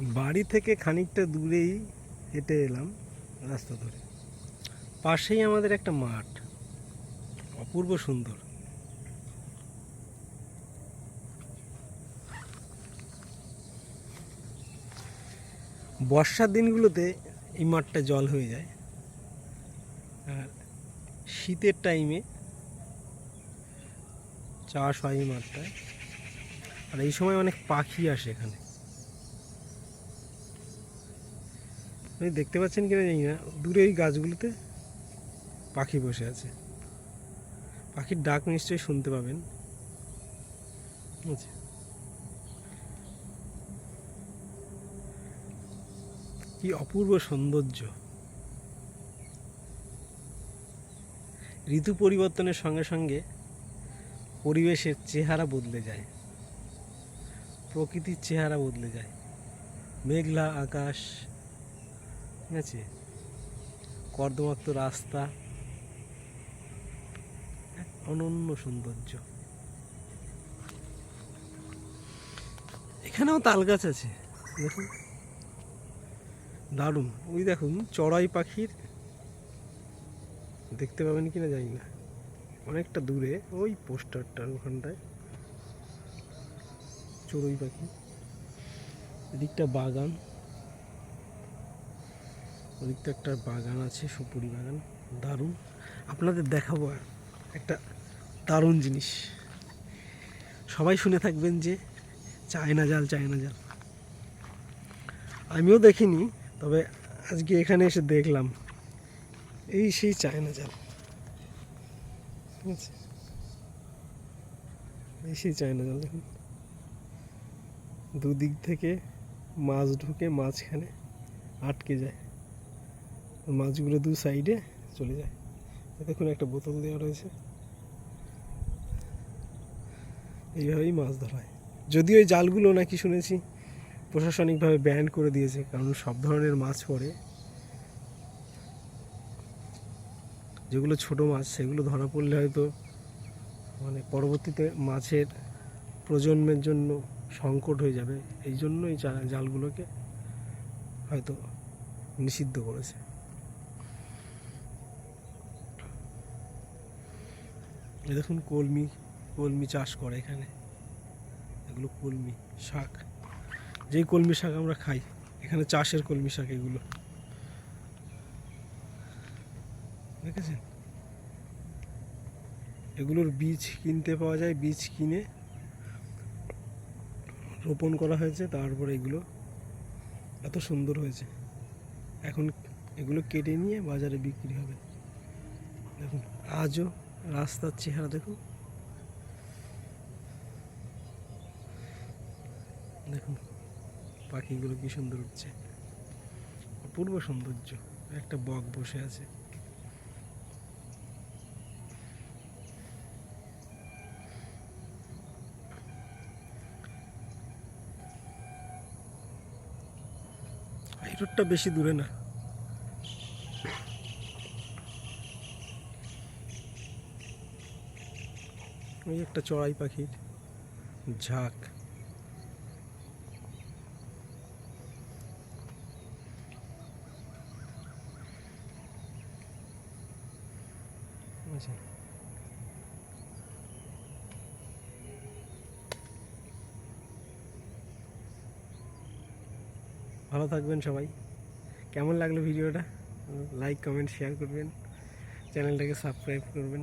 বাড়ি থেকে খানিকটা দূরেই হেঁটে এলাম রাস্তা ধরে। পাশেই আমাদের একটা মাঠ। অপূর্ব সুন্দর। বর্ষার দিনগুলোতে এই মাঠটা জল হয়ে যায়। আর শীতের টাইমে চাষ হয় এই মাঠটায়। আর এই সময় অনেক পাখি আসে এখানে। আপনি দেখতে পাচ্ছেন কিনা জানি না। দূরে এই গাছগুলোতে পাখি বসে আছে। পাখির ডাক নিশ্চয়ই শুনতে পাবেন। বুঝছে কি অপূর্ব সৌন্দর্য। ঋতু পরিবর্তনের সঙ্গে সঙ্গে পরিবেশের চেহারা বদলে যায়। প্রকৃতির চেহারা বদলে যায়। মেঘলা আকাশ ঠিক আছে? কর্দমাক্ত রাস্তা। অনন্য সৌন্দর্য। এখানেও তাল গাছ আছে। দেখুন। দারুণ। ওই দেখুন, চড়াই পাখির দেখতে পাবেন কি না জানি না। অনেকটা দূরে, ওই পোস্টারটার ওখানটায়। চড়ুই পাখি। এদিকটা বাগান। ওদিকটা একটা বাগান আছে, সুপুরি বাগান। দারুণ। আপনাদের দেখাবো একটা দারুণ জিনিস। সবাই শুনে থাকবেন যে চায়না জাল চায়না জাল। আমিও দেখিনি, তবে আজকে এখানে এসে দেখলাম। এই সেই চায়না জাল। ঠিক আছে? এই সেই চায়না জাল দেখুন। দুদিক থেকে মাছ ঢুকে মাঝখানে আটকে যায়। মাছগুলো দু সাইডে চলে যায়। দেখুন, একটা বোতল দেওয়া রয়েছে। এইভাবেই মাছ ধরা হয়। যদিও এই জালগুলো নাকি শুনেছি প্রশাসনিকভাবে ব্যান করে দিয়েছে, কারণ সব ধরনের মাছ পড়ে। যেগুলো ছোট মাছ, সেগুলো ধরা পড়লে হয়তো মানে পরবর্তীতে মাছের প্রজন্মের জন্য সংকট হয়ে যাবে। এই জন্য এই জালগুলোকে হয়তো নিষিদ্ধ করেছে। দেখুন কলমি কলমি চাষ করে এখানে। এগুলো কলমি শাক। যেই কলমি শাক আমরা খাই, এখানে চাষের কলমি শাক এগুলো। দেখেছেন? এগুলোর বীজ কিনতে পাওয়া যায়, বীজ কিনে রোপণ করা হয়েছে, তারপরে এগুলো এত সুন্দর হয়েছে। এখন এগুলো কেটে নিয়ে বাজারে বিক্রি হবে। দেখুন, আজও রাস্তার চেহারা দেখুন। দেখুন, পাখিগুলো কি সুন্দর উঠছে। অপূর্ব সৌন্দর্য। একটা বক বসে আছে। রোডটা বেশি দূরে না। ওই একটা চড়াই পাখির ঝাঁক। আচ্ছা। ভালো থাকবেন সবাই। কেমন লাগল ভিডিওটা? লাইক, কমেন্ট শেয়ার করবেন। চ্যানেলটাকে সাবস্ক্রাইব করবেন।